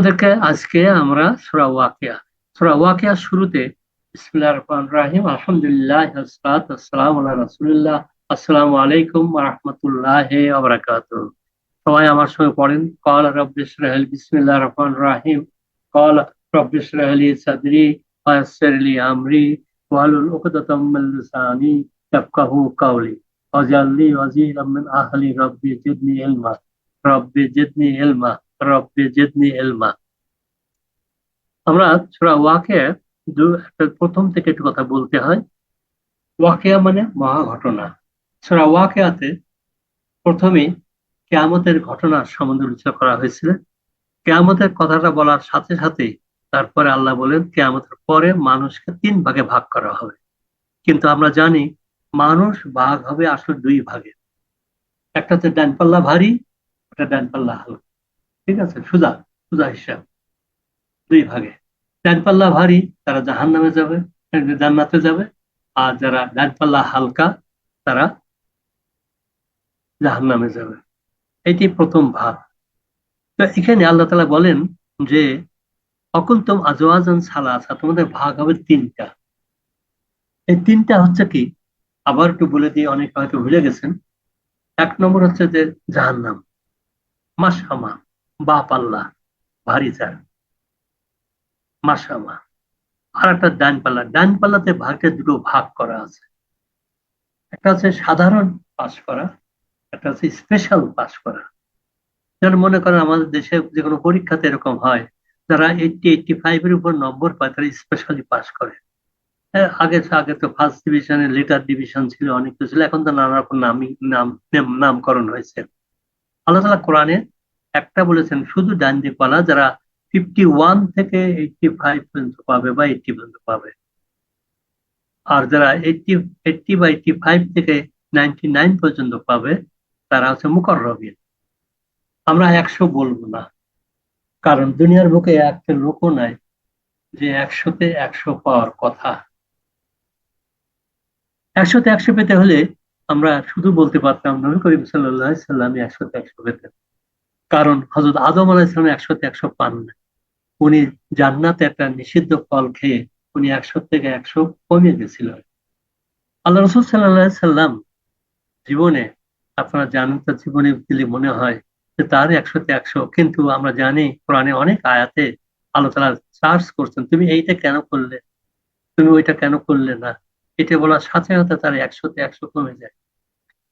আমাদেরকে আজকে আমরা সুরা ওয়াকিয়া সুরা ওয়াকিয়া শুরুতে ইসমিল্লা রহমান রাহিম, আলহামদুলিল্লাহ আসসালাম আল্লাহ রাসুলিল্লাহ, আসসালামু আলাইকুম রহমতুল্লাহ আবরাকাত সবাই আমার সঙ্গে পড়েন কল রব্বিশ রাহল বিসমিল্লা রহমান রাহিম কল রব্বিশ রাহলি সাদরি ফায়াসলি আমরি ওয়ালুল উকদাতাম মিন লিসানি ইয়াফকাহু কাওলি ওয়াজাল্লি ওয়াজিরাম মিন আহলি রব্বি জিদনি ইলমা, রব্বি জিদনি ইলমা। আমরা সুরা ওয়াকে দু প্রথম থেকে একটু কথা বলতে হয়। ওয়াকেয়া মানে মহা ঘটনা ছোড়া ওয়াকেয়াতে প্রথমে কেয়ামতের ঘটনা সম্বন্ধে উল্লেখ করা হয়েছিল। কেয়ামতের কথাটা বলার সাথে সাথে তারপরে আল্লাহ বলেন, কেয়ামতের পরে মানুষকে তিন ভাগে ভাগ করা হবে। কিন্তু আমরা জানি, মানুষ ভাগ হবে আসলে দুই ভাগে। একটা হচ্ছে ডানপাল্লা ভারী, একটা ডানপাল্লা হালকা। ঠিক আছে? সুজা সুজা হিসাব। দুই ভাগে। ডান পাল্লা ভারী, তারা জাহান নামে যাবে জান্নাতে যাবে। আর যারা ডান পাল্লা হালকা, তারা জাহান নামে যাবে। এটি প্রথম ভাগ। তো এখানে আল্লাহ তালা বলেন যে, অকুলতম আজওয়াজান সালা আছে তোমাদের ভাগ হবে তিনটা। এই তিনটা হচ্ছে কি? আবার একটু বলে দিয়ে অনেক হয়তো ভুলে গেছেন। এক নম্বর হচ্ছে যে জাহান্নাম। মাসামা বা পাল্লা ভারী চার মাসামা আর একটা ডান পাল্লা। ডান পাল্লাতে ভাগে দুটো ভাগ করা আছে। একটা হচ্ছে সাধারণ পাস করা একটা হচ্ছে স্পেশাল পাস করা। যেন মনে করেন আমাদের দেশে যে কোনো পরীক্ষাতে এরকম হয় যারা এইটটি এইটটি ফাইভ এর উপর নম্বর পায় তারা স্পেশালি পাস করে। হ্যাঁ, আগে আগে তো ফার্স্ট ডিভিশনে লেটার ডিভিশন ছিল অনেক কিছু ছিল এখন তো নানা রকম নামই নাম নামকরণ হয়েছে। আল্লাহ তালা কোরআনে একটা বলেছেন, শুধু ডান দিকওয়ালা যারা ফিফটি ওয়ান থেকে এইটটি ফাইভ পর্যন্ত পাবে বা এইটটি পর্যন্ত পাবে। আর যারা এইটটি এইটটি বা এইটটি ফাইভ থেকে নাইনটি নাইন পর্যন্ত পাবে, তারা হচ্ছে মুকররবিন। আমরা একশো বলব না। কারণ দুনিয়ার বুকে একটা লোকও নাই যে একশোতে একশো পাওয়ার কথা। একশোতে একশো পেতে হলে আমরা শুধু বলতে পারতাম নবী করিম সাল্লাহ সাল্লাম একশোতে একশো পেতেন। কারণ হজরত আদম আলাইসলাম একশোতে একশো পান না। উনি জান্নাতে একটা নিষিদ্ধ ফল খেয়ে উনি একশো থেকে একশো কমে গেছিল আল্লাহ রসুল সাল্লাহ সাল্লাম জীবনে, আপনারা জানেন তার জীবনে দিলে মনে হয় যে তার একশোতে একশো, কিন্তু আমরা জানি কোরআনে অনেক আয়াতে আল্লাহ তালা চার্জ করছেন, তুমি এইটা কেন করলে? তুমি ওইটা কেন করলে না? এটা বলার সাথে সাথে তার একশোতে একশো কমে যায়।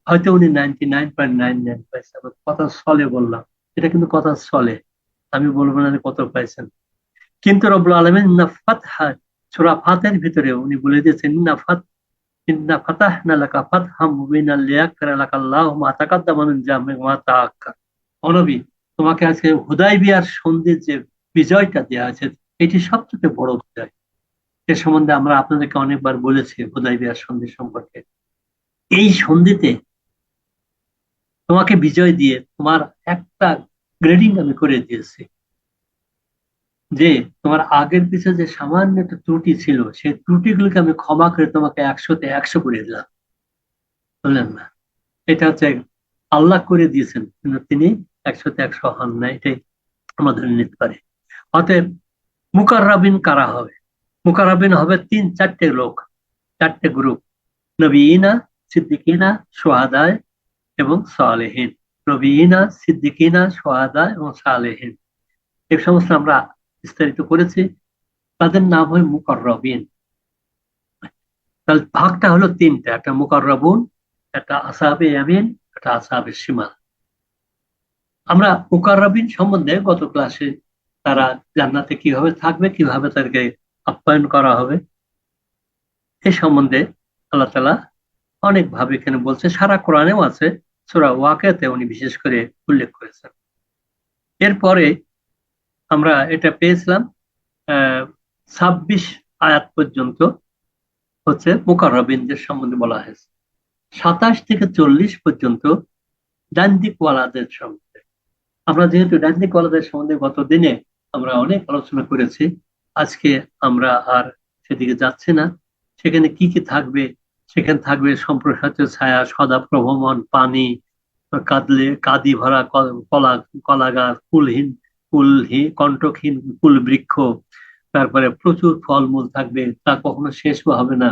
হয়তো উনি ninety nine point nine nine পাইছে কথা সলে বললাম। এটা কিন্তু কথা চলে। আমি বলব না কত পাইছেন। কিন্তু রব্বুল আলমিন নাফাত ছোড়া ফাতের ভিতরে উনি বলে দিয়েছেন নাফাত ইন্না ফাতাহনা লাকা ফাতহাম মুবিনাল লিয়াগফিরা লাকা আল্লাহু মা তাকাদ্দামা মিন জামিক মা তাআক্কার। অনবী তোমাকে আজকে হুদাইবিয়ার সন্ধির যে বিজয়টা দেওয়া আছে, এটি সবচেয়ে বড় বিজয়। এ সম্বন্ধে আমরা আপনাদেরকে অনেকবার বলেছি হুদাইবিয়ার সন্ধি সম্পর্কে। এই সন্ধিতে তোমাকে বিজয় দিয়ে তোমার একটা গ্রেডিং আমি করে দিয়েছি। যে তোমার আগের পিছনে যে সামান্য একটা ত্রুটি ছিল, সেই ত্রুটিগুলোকে আমি ক্ষমা করে তোমাকে একশোতে একশো করে দিলাম। বললেন না। এটা হচ্ছে আল্লাহ করে দিয়েছেন, কিন্তু তিনি একশোতে একশো হন না, এটাই আমাদের নিতে পারে। অতএব মুকাররাবিন কারা হবে? মুকাররাবিন হবে তিন, চারটে লোক, চারটে গ্রুপ নবীনা, সিদ্দিকিনা, সোহাদায় এবং সালেহীন। নবীনা সিদ্দিকিনা, সোহাদা এবং সালেহীন। এই সমস্ত আমরা বিস্তারিত করেছি। তাদের নাম হয় মুকররবিন। তাহলে ভাগটা হলো তিনটা, একটা মুকররবুন, একটা আসাবে আমিন একটা আসাবে সীমা আমরা মুকাররবিন সম্বন্ধে গত ক্লাসে তারা জান্নাতে কীভাবে থাকবে, কীভাবে তাদেরকে আপ্যায়ন করা হবে, এ সম্বন্ধে আল্লাহ তালা অনেকভাবে এখানে বলছে। সারা কোরআনেও আছে। সোরা ওয়াকেতে উনি বিশেষ করে উল্লেখ করেছেন। এরপরে আমরা এটা পেয়েছিলাম ছাব্বিশ আয়াত পর্যন্ত হচ্ছে মোকারবিনদের সম্বন্ধে বলা হয়েছে। সাতাশ থেকে চল্লিশ পর্যন্ত ডান্দিকওয়ালাদের সম্বন্ধে। আমরা যেহেতু ডান্দিকওয়ালাদের সম্বন্ধে গত দিনে আমরা অনেক আলোচনা করেছি, আজকে আমরা আর সেদিকে যাচ্ছি না। সেখানে কি কি থাকবে সেখানে থাকবে সম্প্রসারিত ছায়া, সদা প্রভমন পানি, কাঁদলে কাদি ভরা কলা কলা গাছ ফুলহীন কুলহীন কণ্টকহীন কুল বৃক্ষ তারপরে প্রচুর ফলমূল থাকবে, তা কখনো শেষও হবে না।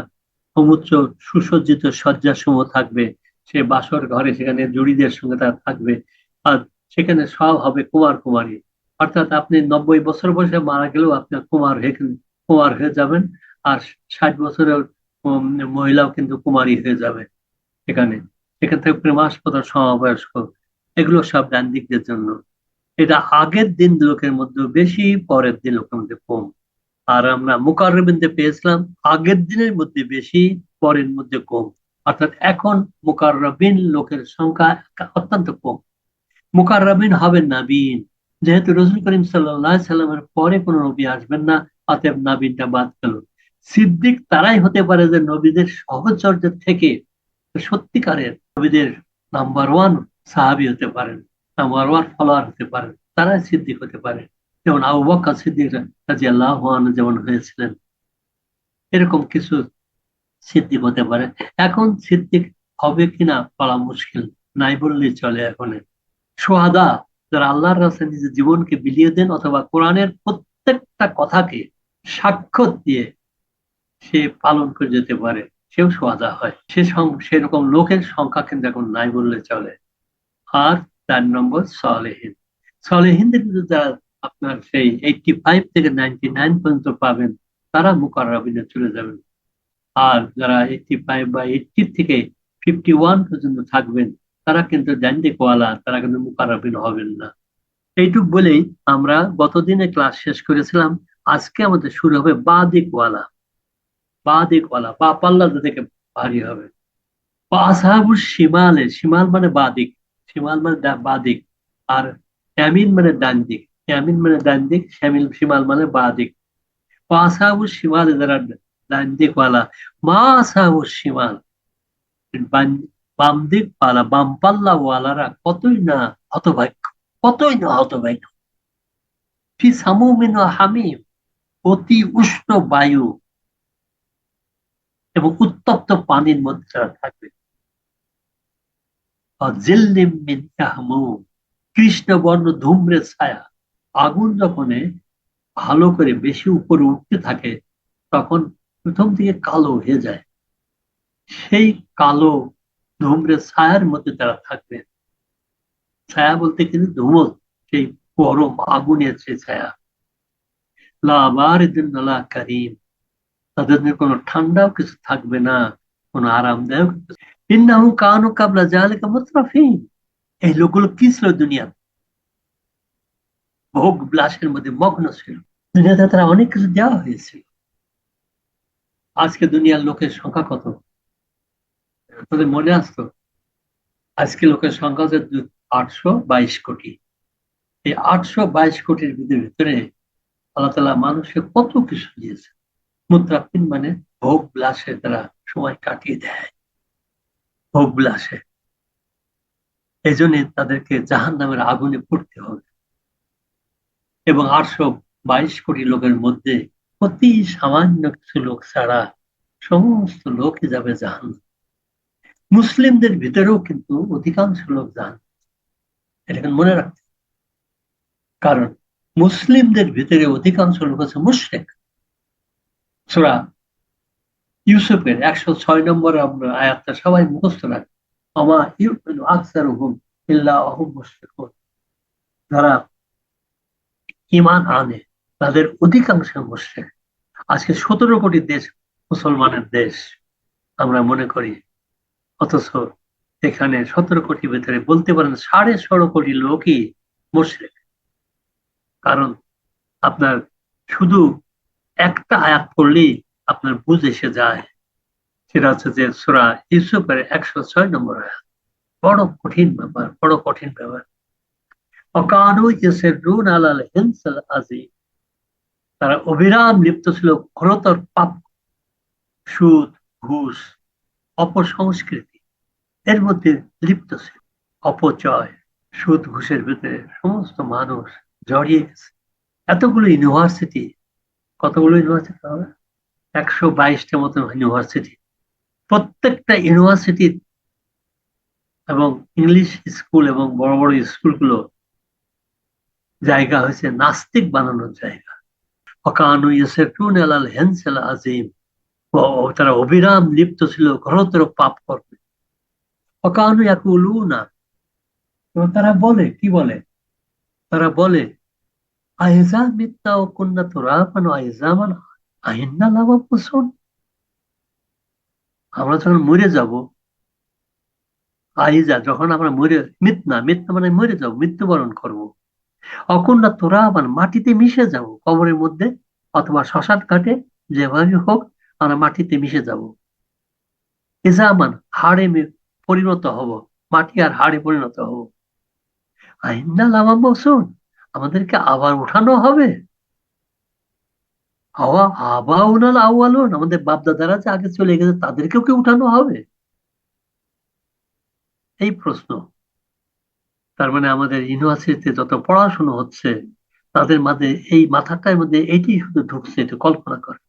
সমুচ্চ সুসজ্জিত শয্যাসমূহ থাকবে, সে বাসর ঘরে সেখানে জুড়িদের সঙ্গে তার থাকবে। আর সেখানে সব হবে কুমার কুমারী। অর্থাৎ আপনি নব্বই বছর বয়সে মারা গেলেও আপনার কুমার হয়ে কুমার হয়ে যাবেন। আর ষাট বছরের মহিলাও কিন্তু কুমারী হয়ে যাবে এখানে। এখান থেকে প্রেমাস্পদ সমবয়স্ক, এগুলো সব ডান দিকদের জন্য। এটা আগের দিন লোকের মধ্যে বেশি, পরের দিন লোকের মধ্যে কম। আর আমরা মুকাররবিনতে পেয়েছিলাম, আগের দিনের মধ্যে বেশি, পরের মধ্যে কম। অর্থাৎ এখন মুকাররবিন লোকের সংখ্যা অত্যন্ত কম। মুকাররবিন হবেন নাবিন। যেহেতু রসুল করিম সাল্লাহ সাল্লামের পরে কোনো নবী আসবেন না, অতএব নাবিনটা বাদ গেল। সিদ্দিক তারাই হতে পারে যে নবীদের সহচর্যের থেকে সত্যিকারের নবীদের নাম্বার ওয়ান সাহাবি হতে পারেন নাম্বার ওয়ান ফলোয়ার হতে পারেন, তারাই সিদ্দিক হতে পারে। যেমন আবু বক্কা সিদ্দিক রাজি আল্লাহ যেমন হয়েছিলেন, এরকম কিছু সিদ্দিক হতে পারে। এখন সিদ্দিক হবে কিনা বলা মুশকিল, নাই বললেই চলে এখন। সোহাদা যারা আল্লাহর রাস্তায় নিজের জীবনকে বিলিয়ে দেন অথবা কোরআনের প্রত্যেকটা কথাকে সাক্ষ্য দিয়ে সে পালন করে যেতে পারে, সেও সোয়াদা হয়। সে সেরকম লোকের সংখ্যা কিন্তু এখন নাই বললে চলে। আর চার নম্বর সলেহীন। সলেহীনদের কিন্তু যারা আপনার সেই এইটটি ফাইভ থেকে নাইনটি নাইন পর্যন্ত পাবেন, তারা মুকাররাবিনে চলে যাবেন। আর যারা এইটটি ফাইভ বা এইটটি থেকে ফিফটি ওয়ান পর্যন্ত থাকবেন, তারা কিন্তু কোয়ালা তারা কিন্তু মুকাররাবিন হবেন না। এইটুক বলেই আমরা গতদিনে ক্লাস শেষ করেছিলাম। আজকে আমাদের শুরু হবে বাদিকওয়ালা। বাদিকওয়ালা বা পাল্লা থেকে ভারী হবে। আসাহাবুর শিমালে শিমাল মানে বাদিক শিমাল মানে বাদিক আর অ্যামিন মানে ডান দিক অ্যামিন মানে ডান দিক শ্যামিল শিমাল মানে বাদিক আসাহাবুর শিমালে যারা ডান দিক দিকওয়ালা মা আসাহাবুর শিমাল বাম দিক পালা বাম পাল্লা ওয়ালারা কতই না হতভাগ্য, কতই না হতভাগ্য। ফি সামুমিন হামিম, অতি উষ্ণ বায়ু এবং উত্তপ্ত পানির মধ্যে তারা থাকবে। কৃষ্ণ বর্ণ ধূম্রের ছায়া। আগুন যখন ভালো করে বেশি উপরে উঠতে থাকে, তখন প্রথম থেকে কালো হয়ে যায়। সেই কালো ধূম্রের ছায়ার মধ্যে তারা থাকবে। ছায়া বলতে কিন্তু ধুমল, সেই গরম আগুনের সে ছায়া। লাবার কারিম। তাদের কোনো ঠান্ডাও কিছু থাকবে না, কোনো আরামদায়ক ইন্নাহু কানু কাবলা জালিকা মুতরাফিন। এই লোকগুলো কি ছিল দুনিয়া ভোগ বিলাসের মধ্যে মগ্ন ছিল। দুনিয়াতে তারা অনেক কিছু দেওয়া হয়েছিল। আজকে দুনিয়ার লোকের সংখ্যা কত? তোদের মনে আসতো? আজকে লোকের সংখ্যা হচ্ছে আটশো বাইশ কোটি। এই আটশো বাইশ কোটির ভিতরে আল্লাহ তালা মানুষকে কত কিছু দিয়েছে মুদ্রাপিন মানে ভোগ বিলাসে তারা সময় কাটিয়ে দেয়। ভোগ বিলাসে। এই জন্য তাদেরকে জাহান নামের আগুনে পড়তে হবে। এবং আটশো বাইশ কোটি লোকের মধ্যে অতি সামান্য কিছু লোক ছাড়া সমস্ত লোকই যাবে জাহান মুসলিমদের ভিতরেও কিন্তু অধিকাংশ লোক জাহান এটা মনে রাখতে কারণ মুসলিমদের ভিতরে অধিকাংশ লোক আছে মুশ্রেক। সুরা ইউসুফের একশো ছয় নম্বর আমরা আয়াতটা সবাই মুখস্থ রাখি। আমা ইউমিনু আকসার হুম ইল্লা অহুম যারা ইমান আনে, তাদের অধিকাংশ মুশরিক। আজকে সতেরো কোটি দেশ মুসলমানের দেশ, আমরা মনে করি। অথচ এখানে সতেরো কোটি ভেতরে বলতে পারেন সাড়ে ষোলো কোটি লোকই মুশরিক। কারণ আপনার শুধু একটা আয়াত পড়লেই আপনার বুঝ এসে যায়। সেটা হচ্ছে যে সুরা ইউসুফের একশো ছয় নম্বর আয়াত। বড় কঠিন ব্যাপার, বড় কঠিন ব্যাপার। অকানু রুন আলাল হিনসাল আজি তারা অবিরাম লিপ্ত ছিল ঘোরতর পাপ, সুদ, ঘুষ, অপসংস্কৃতি। এর মধ্যে লিপ্ত ছিল। অপচয়, সুদ, ঘুষের ভিতরে সমস্ত মানুষ জড়িয়ে গেছে। এতগুলো ইউনিভার্সিটি কতগুলো ইউনিভার্সিটি হবে একশো বাইশটা মতো ইউনিভার্সিটি প্রত্যেকটা ইউনিভার্সিটি এবং ইংলিশ স্কুল এবং বড় বড় স্কুলগুলো জায়গা হয়েছে, নাস্তিক বানানোর জায়গা। অকানু ইয়েসেটুন আলাল হেনসেল আজিম। তারা অবিরাম লিপ্ত ছিল, ঘরতর পাপ করবে অকানু একুলু না তারা বলে, কি বলে? তারা বলে আয়েজা মিথ্যা ও কন্যা তোরা পানো আয়েজামান আহিন্না লাভা পোষণ আমরা যখন মরে যাব আইজা যখন আমরা মরে মিথ্যা মিথ্যা মানে মরে যাব মৃত্যুবরণ করব অকন্যা তোরা আবার মাটিতে মিশে যাব কবরের মধ্যে অথবা শ্মশান ঘাটে যেভাবে হোক আমরা মাটিতে মিশে যাব ইজামান হাড়ে পরিণত হব মাটি আর হাড়ে পরিণত হব আইন্না লামা বসুন আমাদেরকে আবার উঠানো হবে? হাওয়া আবা উনাল আউয়ালুন। আমাদের বাপদাদারা যে আগে চলে গেছে, তাদেরকেও কি উঠানো হবে? এই প্রশ্ন। তার মানে আমাদের ইউনিভার্সিটিতে যত পড়াশোনা হচ্ছে, তাদের মাঝে এই মাথাটার মধ্যে এটি শুধু ঢুকছে, এটা কল্পনা করে।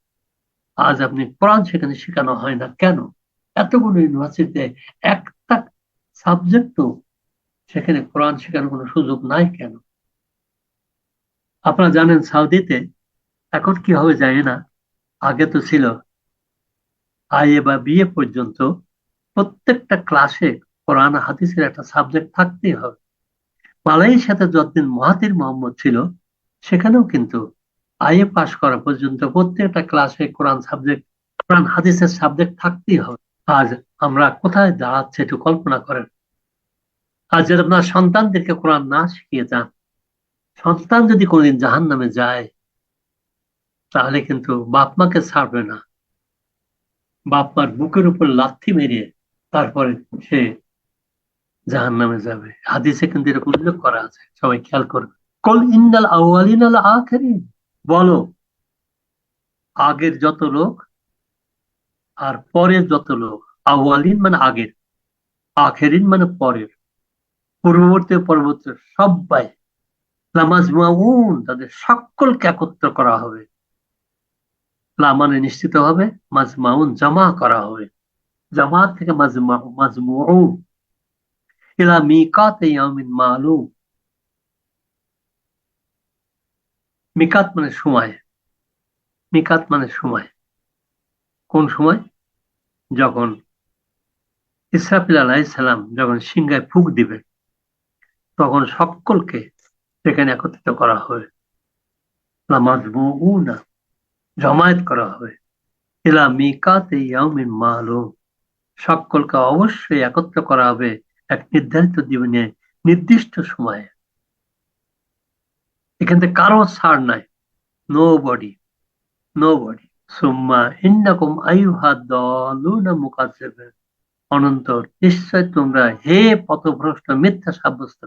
আজ আপনি কোরআন সেখানে শেখানো হয় না। কেন? এতগুলো ইউনিভার্সিটিতে একটা সাবজেক্টও সেখানে কোরআন শেখানোর কোনো সুযোগ নাই কেন? আপনারা জানেন সাউদিতে এখন কি হবে জানি না। আগে তো ছিল আইএ বা বিএ পর্যন্ত প্রত্যেকটা ক্লাসে কোরআন হাদিসের একটা সাবজেক্ট থাকতেই হবে। মালয়েশিয়াতে যতদিন মহাতির মোহাম্মদ ছিল, সেখানেও কিন্তু আইএ পাশ করা পর্যন্ত প্রত্যেকটা ক্লাসে কোরআন সাবজেক্ট কোরআন হাদিসের সাবজেক্ট থাকতেই হবে। আজ আমরা কোথায় দাঁড়াচ্ছে একটু কল্পনা করেন। আজ যদি আপনার সন্তানদেরকে কোরআন না শিখিয়ে যান সন্তান যদি কোনোদিন জাহান নামে যায়, তাহলে কিন্তু বাপ মাকে ছাড়বে না। বাপ মার বুকের উপর লাথি মেরিয়ে তারপরে সে জাহান নামে যাবে। হাদিসে কিন্তু এরকম উল্লেখ করা আছে। সবাই খেয়াল করবে। কল ইন্দাল আউয়ালিন আল আখেরিন বলো, আগের যত লোক আর পরের যত লোক, আউয়ালিন মানে আগের, আখেরিন মানে পরের, পূর্ববর্তী পরবর্তী সবাই তাদের সকলকে একত্র করা হবে। লামানে নিশ্চিত হবে, মাজমাউন জামা করা হবে। জামাত থেকে মাজমু ইলা মালুম। মিকাত মানে সময়। মিকাত মানে সময়। কোন সময়? যখন ইসরাফিল আলাইসালাম যখন সিংহায় ফুক দিবে, তখন সকলকে সেখানে একত্রিত করা হবে। জমায়েত করা হবে। ইলা মিকাতে ইয়াউমিন মালুম, সকলকে অবশ্যই একত্র করা হবে এক নির্ধারিত জীবনে, নির্দিষ্ট সময়ে। এখান থেকে কারও ছাড় নাই। নো বডি নো বডি সুম্মা ইন্নাকুম আইহা দলুনা মুকাজ্জিবিন। অনন্তর নিশ্চয় তোমরা হে পথভ্রষ্ট মিথ্যা সাব্যস্ত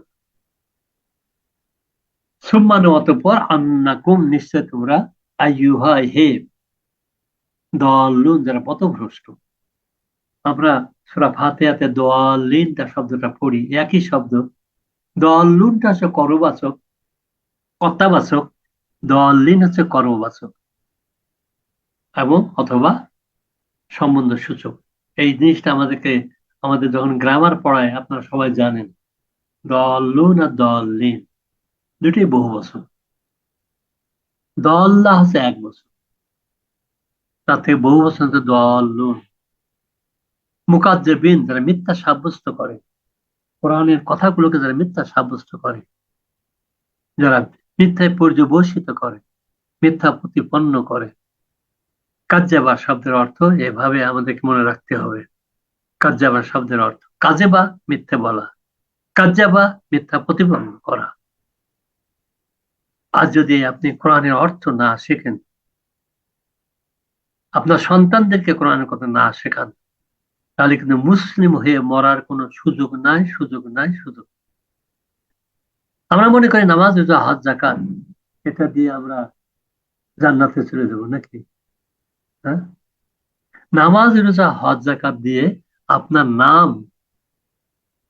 সুম্মান, অতপর আন্নাকুম, নিশ্চয় তোমরা আইয়ুহা, হে দলুন যারা পথভ্রষ্ট। আমরা সুরা ফাতেহাতে দলিনটা শব্দটা পড়ি, একই শব্দ। দলুনটা হচ্ছে করবাচক, কর্তাবাচক। দলিন হচ্ছে কর্মবাচক এবং অথবা সম্বন্ধ সূচক এই জিনিসটা আমাদেরকে, আমাদের যখন গ্রামার পড়ায়, আপনারা সবাই জানেন। দলুন আর দলিন দুটি বহু বছর। দল্লা হচ্ছে এক বছর। তার থেকে বহু বছর হচ্ছে দলুন মুকাজ্জেবিন যারা মিথ্যা সাব্যস্ত করে, কোরআনের কথাগুলোকে যারা মিথ্যা সাব্যস্ত করে, যারা মিথ্যায় পর্যবসিত করে, মিথ্যা প্রতিপন্ন করে। কাজ্জাবা শব্দের অর্থ এভাবে আমাদেরকে মনে রাখতে হবে। কাজ্জাবা শব্দের অর্থ কাজে বা মিথ্যে বলা। কাজ্জাবা মিথ্যা প্রতিপন্ন করা। আজ যদি আপনি কোরআনের অর্থ না শেখেন, আপনার সন্তানদেরকে কোরআনের কথা না শেখান, তাহলে কিন্তু মুসলিম হয়ে মরার কোনো সুযোগ নাই সুযোগ নাই, সুযোগ আমরা মনে করি নামাজ, রোজা হাত জাকাত এটা দিয়ে আমরা জান্নাতে চলে যাব নাকি? হ্যাঁ? নামাজ, রোজা, হজ জাকাত দিয়ে আপনার নাম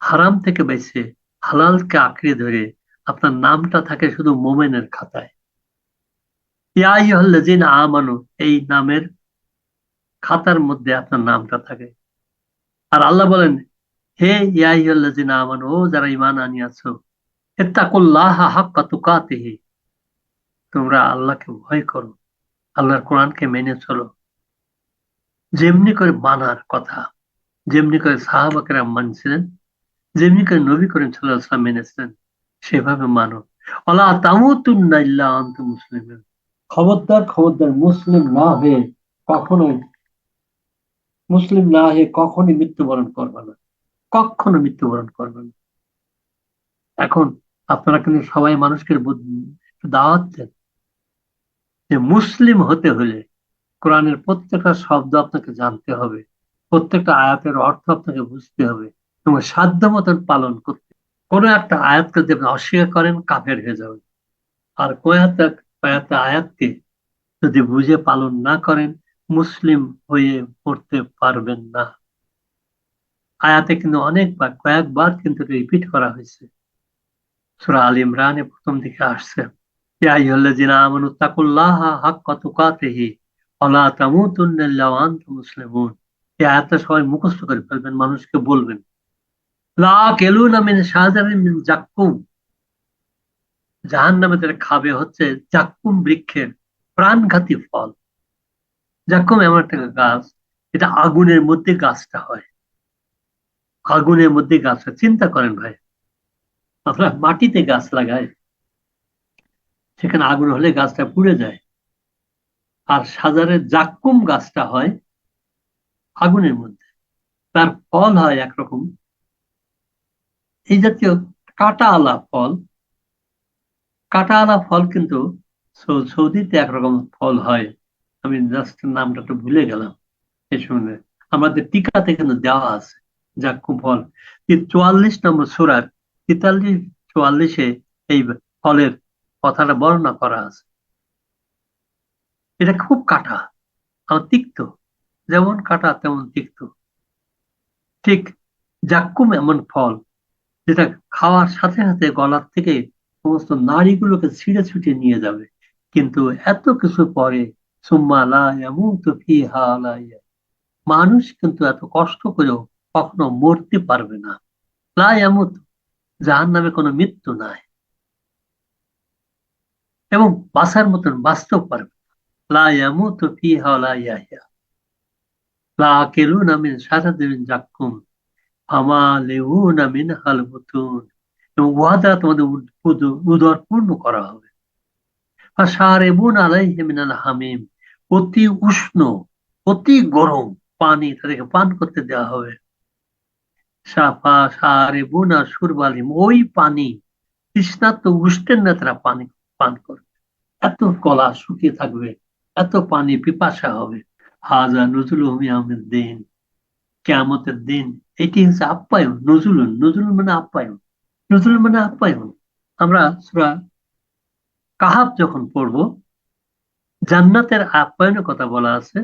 হারাম থেকে বেছে হালালকে আঁকড়ে ধরে আপনার নামটা থাকে শুধু মোমেনের খাতায়। ইয়াইহল্লাজিন আমানু, এই নামের খাতার মধ্যে আপনার নামটা থাকে। আর আল্লাহ বলেন, হে ইয়াইহল্লাজিন আমানু, ও যারা ইমান আনিয়াছো, ইত্তাকুল্লাহ হাক্কা তুকাতিহি। তোমরা আল্লাহকে ভয় করো, আল্লাহর কোরআনকে মেনে চলো। যেমনি করে মানার কথা, যেমনি করে সাহাবাকেরা মানছিলেন, যেমনি করে নবী করিম সাল্লাহ মেনেছিলেন সেভাবে মানো। আল্লাহ তামুতুন্না ইল্লা মুসলিমিন। খবরদার খবরদার মুসলিম না হয়ে কখনোই, মুসলিম না হয়ে কখনই মৃত্যুবরণ করবে না। কখনো মৃত্যুবরণ করবে না। এখন আপনারা কিন্তু সবাই মানুষকে দাওয়াত দেন যে মুসলিম হতে হলে কোরআনের প্রত্যেকটা শব্দ আপনাকে জানতে হবে, প্রত্যেকটা আয়াতের অর্থ আপনাকে বুঝতে হবে এবং সাধ্য মতন পালন করতে কোনো একটা আয়াতকে যদি অস্বীকার করেন, কাফের হয়ে যাবেন। আর কয়েকটা কয়েকটা আয়াতকে যদি বুঝে পালন না করেন, মুসলিম হয়ে পড়তে পারবেন না। আয়াতে কিন্তু অনেকবার কয়েকবার কিন্তু রিপিট করা হয়েছে। সুরা আল ইমরানে প্রথম দিকে আসছে মুসলিমুন। এই আয়াতটা সবাই মুখস্থ করে ফেলবেন, মানুষকে বলবেন। লা কেলুনা মিন জাহান্নামে তারা খাবে হচ্ছে জাক্কুম বৃক্ষের প্রাণঘাতী ফল। জাক্কুম এমন একটা গাছ, এটা আগুনের মধ্যে গাছটা হয়। আগুনের মধ্যে গাছ হয় চিন্তা করেন ভাই, আমরা মাটিতে গাছ লাগায় সেখানে আগুন হলে গাছটা পুড়ে যায়। আর সাজারের জাক্কুম গাছটা হয় আগুনের মধ্যে। তার ফল হয় একরকম এই জাতীয় কাটা আলা ফল। কাটা আলা ফল কিন্তু সৌদিতে একরকম ফল হয়। আমি জাস্ট নামটা একটু ভুলে গেলাম। এই সময় আমাদের টিকাতে কিন্তু দেওয়া আছে জাক্কুম ফল। চুয়াল্লিশ নম্বর সুরার তেতাল্লিশ, চুয়াল্লিশে এই ফলের কথাটা বর্ণনা করা আছে। এটা খুব কাটা আমার তিক্ত। যেমন কাটা তেমন তিক্ত। ঠিক জাক্কুম এমন ফল যেটা খাওয়ার সাথে সাথে গলার থেকে সমস্ত নারীগুলোকে ছিঁড়ে ছুটে নিয়ে যাবে। কিন্তু এত কিছু পরে মানুষ কিন্তু এত কষ্ট করেও কখনো মরতে পারবে না। লাই যাহার নামে কোনো মৃত্যু নাই। এবং বাসার মতন বাঁচতেও পারবে লা ইয়ামুতু ফিহা লা ইয়াহইয়া লা আকিলুনা মিন শাজারিন জাক্কুম। ফামালিউনা মিনহাল বুতুন। এবং উহা দ্বারা তোমাদের উদর পূর্ণ করা হবে। ফাশারিবুন আলাইহি মিনাল হামিম। অতি উষ্ণ, অতি গরম পানি তাদেরকে পান করতে দেওয়া হবে। সাফা সারেবুনা সুরবালিম। ওই পানি তৃষ্ণার্ত উষ্টের না তারা পানি, পান করবে। এত কলা শুকিয়ে থাকবে, এত পানি পিপাসা হবে। হাজা নজরুল হুমি আহমেদ দিন কেমতের দিন এটি হচ্ছে আপ্যায়ন নজরুল নজরুল মানে আপ্যায়ন নজরুল মানে আপ্যায়ন আমরা সুরা কাহাব যখন পড়ব, জান্নাতের আপ্যায়নের কথা বলা আছে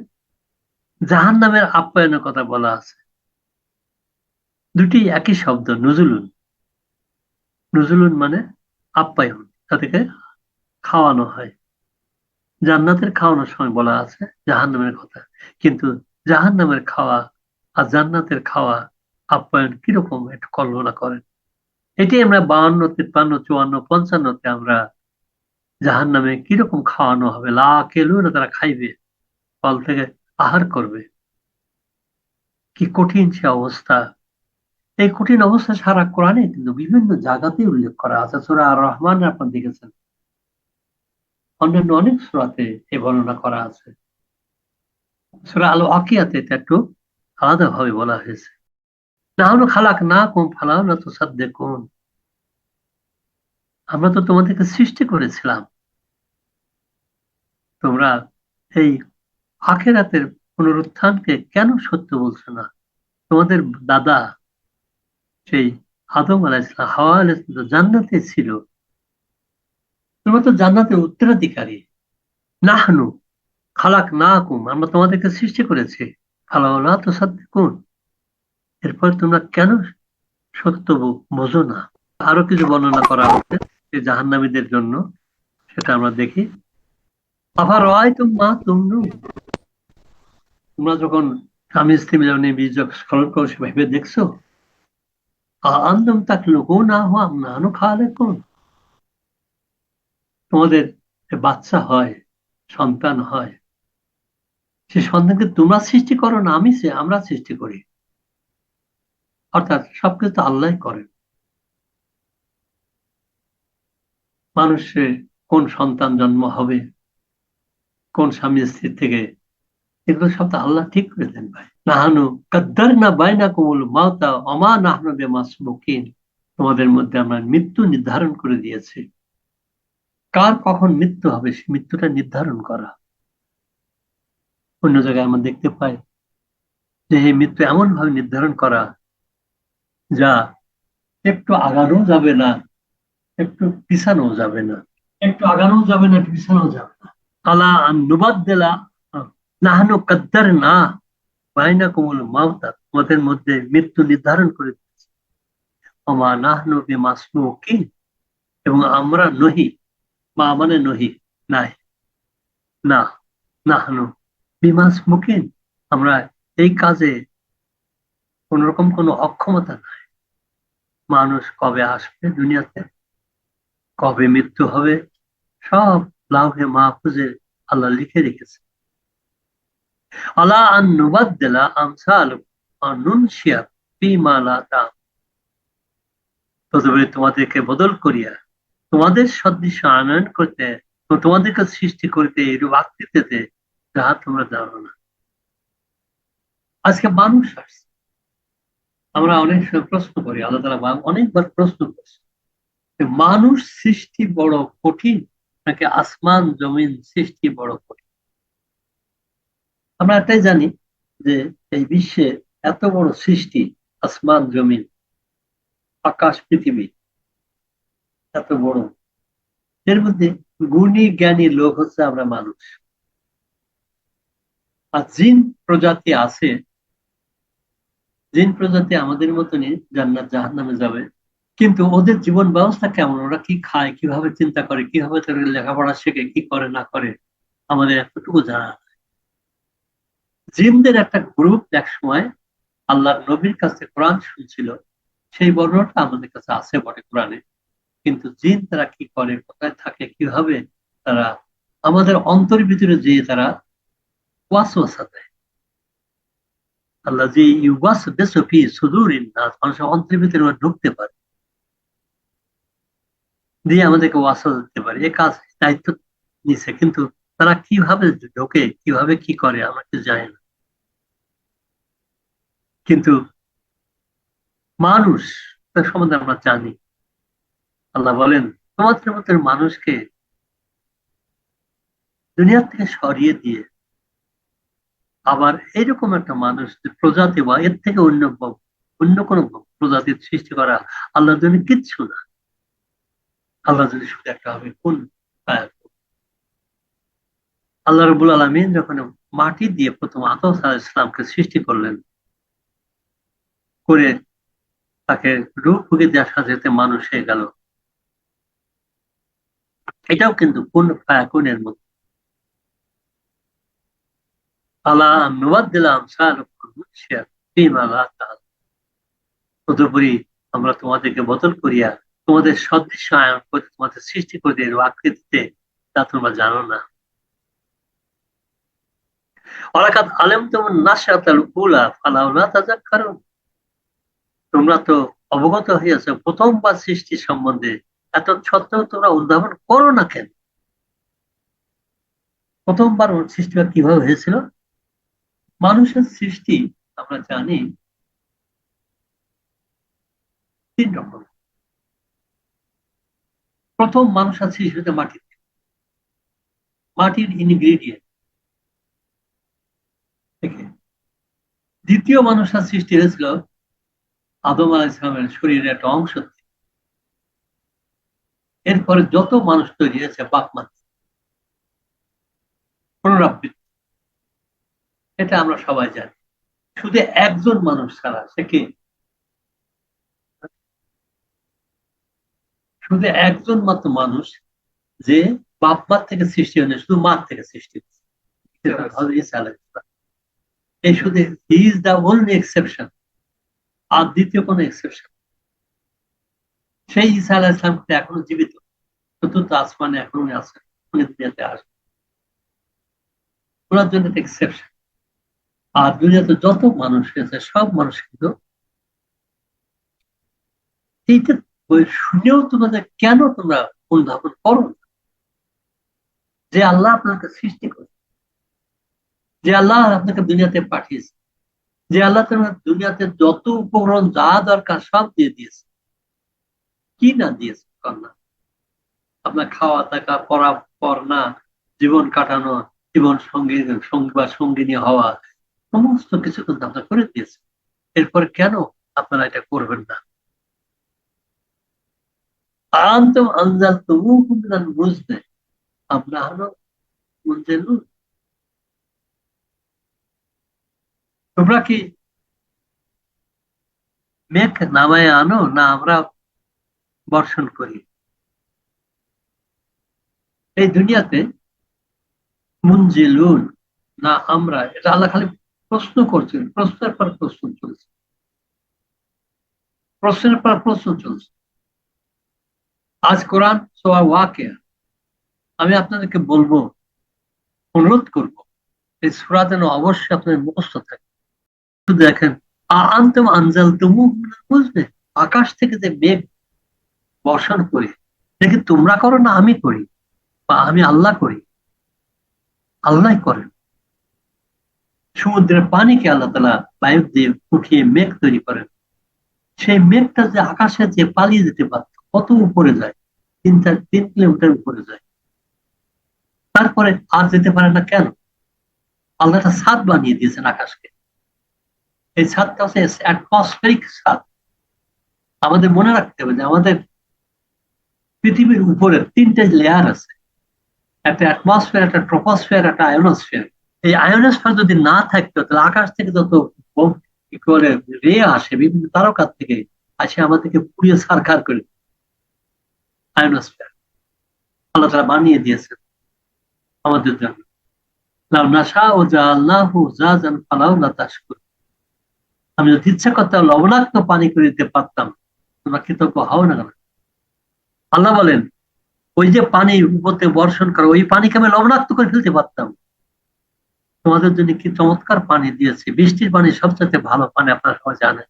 জাহান নামের আপ্যায়নের কথা বলা আছে। দুটি একই শব্দ নজুলুন নজুলুন মানে আপ্যায়ন তাদেরকে খাওয়ানো হয়। জান্নাতের খাওয়ানোর সময় বলা আছে জাহান নামের কথা। কিন্তু জাহান নামের খাওয়া আর জান্নাতের খাওয়া আপ্যায়ন কীরকম একটু কল্পনা করেন? এটি আমরা বাউন্ন তিপ্পান্ন, চুয়ান্ন, পঞ্চান্নতে আমরা জাহান নামে কীরকম খাওয়ানো হবে? লা কেলু না তারা খাইবে, ফল থেকে আহার করবে। কি কঠিন সে অবস্থা। এই কঠিন অবস্থা সারা কোরআনে কিন্তু বিভিন্ন জায়গাতে উল্লেখ করা আছে। সুরা আর রহমান আপনার দেখেছেন। অন্যান্য অনেক সুরাতে এই বর্ণনা করা আছে। সুরা আলো আকিয়াতে এটা একটু আলাদাভাবে বলা হয়েছে। না হলো খালাক না কম ফালাও না তো সাদ্দে কোন আমরা তো তোমাদেরকে সৃষ্টি করেছিলাম। তোমরা এই আখেরাতের পুনরুত্থানকে কেন সত্য বলছো না? তোমাদের দাদা সেই আদম আলাইসলাম হাওয়া আলাইসলাম জান্নাতে ছিল। তোমরা তো জান্নাতের উত্তরাধিকারী। নাহনু খালাক না কুম আমরা তোমাদেরকে সৃষ্টি করেছি। ফালাওলা তো সাদ্দে কোন এরপর তোমরা কেন সত্য বোঝো না? আরও কিছু বর্ণনা করা হচ্ছে যে জাহান্নামীদের জন্য, সেটা আমরা দেখি। আবার রয় মা তুমনু তোমরা যখন স্বামী স্ত্রী মিলনে বীজ স্খলন করো, সে ভেবে দেখছ? আন্দম তাক লোকও না হওয়া নানু খাওয়ালে কোন তোমাদের বাচ্চা হয়, সন্তান হয়, সে সন্তানকে তোমরা সৃষ্টি করো না, আমি সে আমরা সৃষ্টি করি। অর্থাৎ সবকিছু তো আল্লাহ করেন। মানুষে কোন সন্তান জন্ম হবে, কোন স্বামী স্ত্রীর থেকে, এগুলো সব তো আল্লাহ ঠিক করে দেন ভাই। নাহানু কাদ্দার না বাইনা কোমল মাওতা অমা নাহানু বেমাসমুকিন তোমাদের মধ্যে আমরা মৃত্যু নির্ধারণ করে দিয়েছি। কার কখন মৃত্যু হবে সে মৃত্যুটা নির্ধারণ করা। অন্য জায়গায় আমরা দেখতে পাই যে এই মৃত্যু এমন ভাবে নির্ধারণ করা যা একটু আগানো যাবে না, একটু পিছানো যাবে না। একটু আগানো যাবে না পিছানো যাবে না। আলা নুবাদ দিলা নাহানো কাদ্দার না বাইনা কোমল মাওতা তোমাদের মধ্যে মৃত্যু নির্ধারণ করে দিয়েছে। অমা নাহনু বেমাসমুকি এবং আমরা নহি মা মানে নহি, নাই। না, নাহনু বিমাস মুকিন আমরা এই কাজে কোন রকম কোনো অক্ষমতা নাই। মানুষ কবে আসবে দুনিয়াতে? কবে মৃত্যু হবে? সব লাউহে মাহফুজে আল্লাহ লিখে রেখেছে। আলা আন নুবাদ্দিলা আমসাল নুনশিয়া ফিমা লা তাম তদুপরি তোমাদেরকে বদল করিয়া তোমাদের সদৃশ্য আনয়ন করতে তোমাদেরকে সৃষ্টি করতে এরূপ আকৃতিতে যাহা তোমরা জানো না। আজকে মানুষ আসছে। আমরা অনেক সময় প্রশ্ন করি, আল্লাহ তালা অনেকবার প্রশ্ন করছে মানুষ সৃষ্টি বড় কঠিন নাকি আসমান, জমিন সৃষ্টি বড় কঠিন? আমরা এটাই জানি যে এই বিশ্বে এত বড় সৃষ্টি, আসমান, জমিন, আকাশ, পৃথিবী, এত বড়। এর মধ্যে গুণী, জ্ঞানী লোক হচ্ছে আমরা মানুষ। আর জিন প্রজাতি আছে জিন প্রজাতি আমাদের মতনই জান্নাত জাহান নামে যাবে। কিন্তু ওদের জীবন ব্যবস্থা কেমন? ওরা কি খায়, কীভাবে চিন্তা করে, কীভাবে তাদের লেখাপড়া শেখে, কি করে, না করে, আমাদের এতটুকু জানা জিনদের একটা গ্রুপ এক সময় আল্লাহ নবীর কাছে কোরআন শুনছিল। সেই বর্ণনাটা আমাদের কাছে আছে বটে কোরআনে। কিন্তু জিন তারা কি করে, কোথায় থাকে, কীভাবে, তারা আমাদের অন্তর ভিতরে যেয়ে তারা ওয়াসওয়াসা দেয়। আল্লাহ যে ইউবাস মানুষের অন্তরের ভিতরে ঢুকতে পারে। দিয়ে আমাদেরকে ওয়াসওয়াসা দিতে পারে। এ কাজ, দায়িত্ব নিছে। কিন্তু তারা কীভাবে ঢোকে, কীভাবে কি করে, আমরা কিছু জানি না। কিন্তু মানুষ, তার সম্বন্ধে আমরা জানি। আল্লাহ বলেন, তোমাদের মধ্যে মানুষকে দুনিয়ার থেকে সরিয়ে দিয়ে আবার এরকম একটা মানুষ প্রজাতি বা এর থেকে অন্য অন্য কোনো প্রজাতির সৃষ্টি করা আল্লাহর জন্য কিচ্ছু না। আল্লাহ যদি শুধু একটা হবে কোন আল্লাহ রবুল আলমিন যখন মাটি দিয়ে প্রথম আতস ইসলামকে সৃষ্টি করলেন, করে তাকে রূপ ভুগে সাথে সাথে মানুষ হয়ে গেল। এটাও কিন্তু কোন ফায়াকুনের মতো আলা নুবাদ্দিলাম তদুপরি আমরা তোমাদেরকে বদল করিয়া তোমাদের সদৃশ্য আয়ন করে তোমাদের সৃষ্টি করে এর আকৃতিতে তা তোমরা জানো না অলাকাত আলেম তেমন নাশাতাল উলা ফালাউলা তাজাক কারণ তোমরা তো অবগত হইয়াছ প্রথমবার সৃষ্টি সম্বন্ধে এত সত্ত্বেও তোমরা উদ্ভাবন করো না কেন প্রথমবার সৃষ্টি কীভাবে হয়েছিল মানুষের সৃষ্টি, আমরা জানি, তিন রকম। প্রথম মানুষ আছে সৃষ্টি মাটিতে মাটির ইনগ্রেডিয়েন্ট দ্বিতীয় মানুষের সৃষ্টি হয়েছিল আদম আল ইসলামের শরীরের একটা অংশ। এরপরে যত মানুষ তৈরি হয়েছে বাপ মা পুনরাবৃত্তি। এটা আমরা সবাই জানি। শুধু একজন মানুষ ছাড়া সে কে? শুধু একজন মাত্র মানুষ যে বাপ মার থেকে সৃষ্টি হয়নি, শুধু মার থেকে সৃষ্টি এই শুধু he is the only exception আর দ্বিতীয় কোনো এক্সেপশন সেই ঈসা আলাহ ইসলাম এখনও জীবিত। চতুর্থ আসমানে এখন আছেন আসবেন। ওনার জন্য এক্সেপশন আর দুনিয়াতে যত মানুষ আছে, সব মানুষ কিন্তু শুনেও তোমাদের কেন তোমরা অনুধাবন করো না? যে আল্লাহ আপনাকে সৃষ্টি করে যে আল্লাহ আপনাকে দুনিয়াতে পাঠিয়েছে। যে আল্লাহ তোমার দুনিয়াতে যত উপকরণ যা দরকার সব দিয়ে দিয়েছে। কি না দিয়েছে? কন্যা আপনার খাওয়া থাকা, পড়া পড়না জীবন কাটানো, জীবন সঙ্গী সঙ্গী বা সঙ্গিনী হওয়া সমস্ত কিছু কিন্তু আপনার করে দিয়েছে। এরপর কেন আপনারা এটা করবেন না? আন্তম আনজাল তবু বুঝতে আমরা হলো তোমরা কি মেঘ নামায় আনো না আমরা বর্ষণ করি? এই দুনিয়াতে মুনজিলুন, না আমরা, এটা আল্লাহ খালি প্রশ্ন করছেন, প্রশ্নের পর প্রশ্ন চলছে। প্রশ্নের পর প্রশ্ন চলছে। আজ কোরআন সোয়া ওয়াকে আমি আপনাদেরকে বলব, অনুরোধ করব, এই সুরা যেন অবশ্যই আপনাদের মুখস্থ থাকে। দেখেন আন্তম আঞ্জাল তুমু বুঝবে আকাশ থেকে যে মেঘ বর্ষণ করি দেখি তোমরা করো না আমি করি? বা আমি আল্লাহ করি? আল্লাহ করেন। সমুদ্রের পানিকে আল্লাহ তালা বায়ু দিয়ে উঠিয়ে মেঘ তৈরি করেন। সেই মেঘটা যে আকাশে যে পালিয়ে যেতে পারত, কত উপরে যায়? তিন চার, তিন কিলোমিটার উপরে যায়। তারপরে আর যেতে পারে না কেন? আল্লাহ একটা ছাদ বানিয়ে দিয়েছেন আকাশকে। এই ছাদটা হচ্ছে অ্যাটমসফেরিক ছাদ। আমাদের মনে রাখতে হবে যে আমাদের পৃথিবীর উপরে তিনটে লেয়ার আছে। একটা অ্যাটমসফিয়ার একটা ট্রপোস্ফিয়ার একটা আয়োনোস্ফিয়ার এই আয়োনোস্ফিয়ার যদি না থাকতো, তাহলে আকাশ থেকে যত করে রে আসে, বিভিন্ন তারকার থেকে আসে, আমাদেরকে পুড়িয়ে সারখার করে আয়োনোস্ফিয়ার আল্লাহ তারা বানিয়ে দিয়েছেন আমাদের জন্য। আমি যদি ইচ্ছা করতাম লবণাক্ত পানি করে দিতে পারতাম, তোমরা কৃতজ্ঞ হও না কেন? আল্লাহ বলেন, ওই যে পানি উপরতে বর্ষণ করে, ওই পানিকে আমি লবণাক্ত করে ফেলতে পারতাম। তোমাদের জন্য কি চমৎকার পানি দিয়েছে? বৃষ্টির পানি সবচেয়ে ভালো পানি আপনারা সবাই জানেন।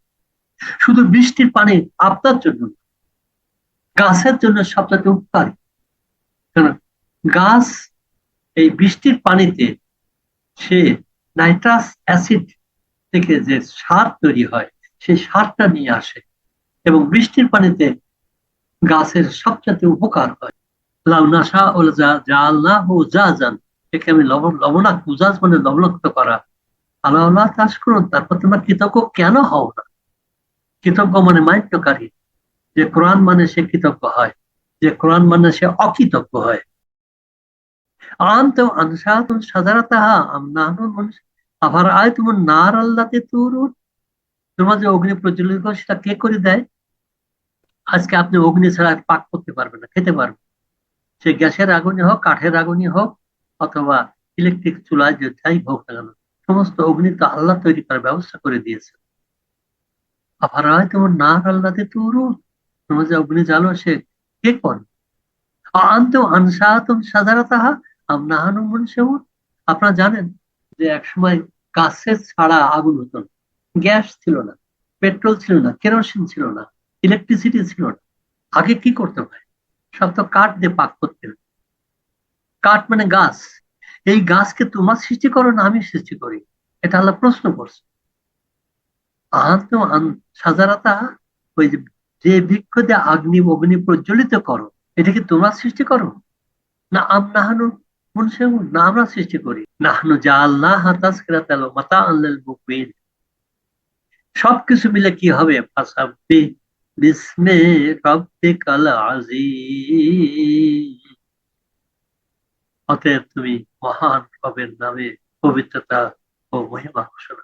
শুধু বৃষ্টির পানি আপনার জন্য গাছের জন্য সবচেয়ে উপকারী। গাছ এই বৃষ্টির পানিতে সে নাইট্রাস অ্যাসিড থেকে যে সার তৈরি হয়, সেই সারটা নিয়ে আসে এবং বৃষ্টির পানিতে গাছের সবচেয়ে উপকার হয়। লাউ লাউনাশা ও যা আল্লাহ ও যা যান একে আমি লবণ লবণাক উজাজ মানে লবণাক্ত করা। আল্লাহ আল্লাহ চাষ করুন, তারপর তোমরা কৃতজ্ঞ কেন হও না? কৃতজ্ঞ মানে মান্যকারী যে কোরআন মানে সে কৃতজ্ঞ হয়, যে কোরআন মানে সে অকৃতজ্ঞ হয়। আন্ত আনসাত সাধারণতঃ আমনাহুন আবার আয় তোমার নার আল্লাতে তুরুন। তোমার যে অগ্নি প্রজ্বলিত সেটা কে করে দেয়? আজকে আপনি অগ্নি ছাড়া পাক করতে পারবেন না, খেতে পারবেন সে গ্যাসের আগুনই হোক, কাঠের আগুনই হোক অথবা ইলেকট্রিক চুলায় যে যাই হোক না কেন, সমস্ত অগ্নি তো আল্লাহ তৈরি করার ব্যবস্থা করে দিয়েছে। আবার হয় তোমার নার আল্লাতে তুরুন তোমার যে অগ্নি জ্বালো সে কে কর? আন্ত আনসাতম সাধারণতঃ আমনাহানু মনসেউন আপনারা জানেন যে একসময় গাছের ছাড়া আগুন হতো না। গ্যাস ছিল না, পেট্রোল ছিল না, কেরোসিন ছিল না ইলেকট্রিসিটি ছিল না। আগে কি করতে হয়? সব তো কাঠ দিয়ে পাক করতে কাঠ মানে গাছ, এই গাছকে তোমার সৃষ্টি করো না, আমি সৃষ্টি করি। এটা আল্লাহ প্রশ্ন করছে। সাজারাতা, ওই যে বৃক্ষ দিয়ে আগ্নি, অগ্নি প্রজ্বলিত করো, এটা কি তোমরা সৃষ্টি করো? না আমনাহানু মুনসেমুন না, আমরা সৃষ্টি করি। নাহনু যা আল্লাহ তাজকিরাতাল মাতা আল্লাল মুকমিন সবকিছু মিলে কি হবে? ফাসাব্বি বিসমে রব্বিকাল আজিম অতএব তুমি মহান রবের নামে পবিত্রতা ও মহিমা ঘোষণা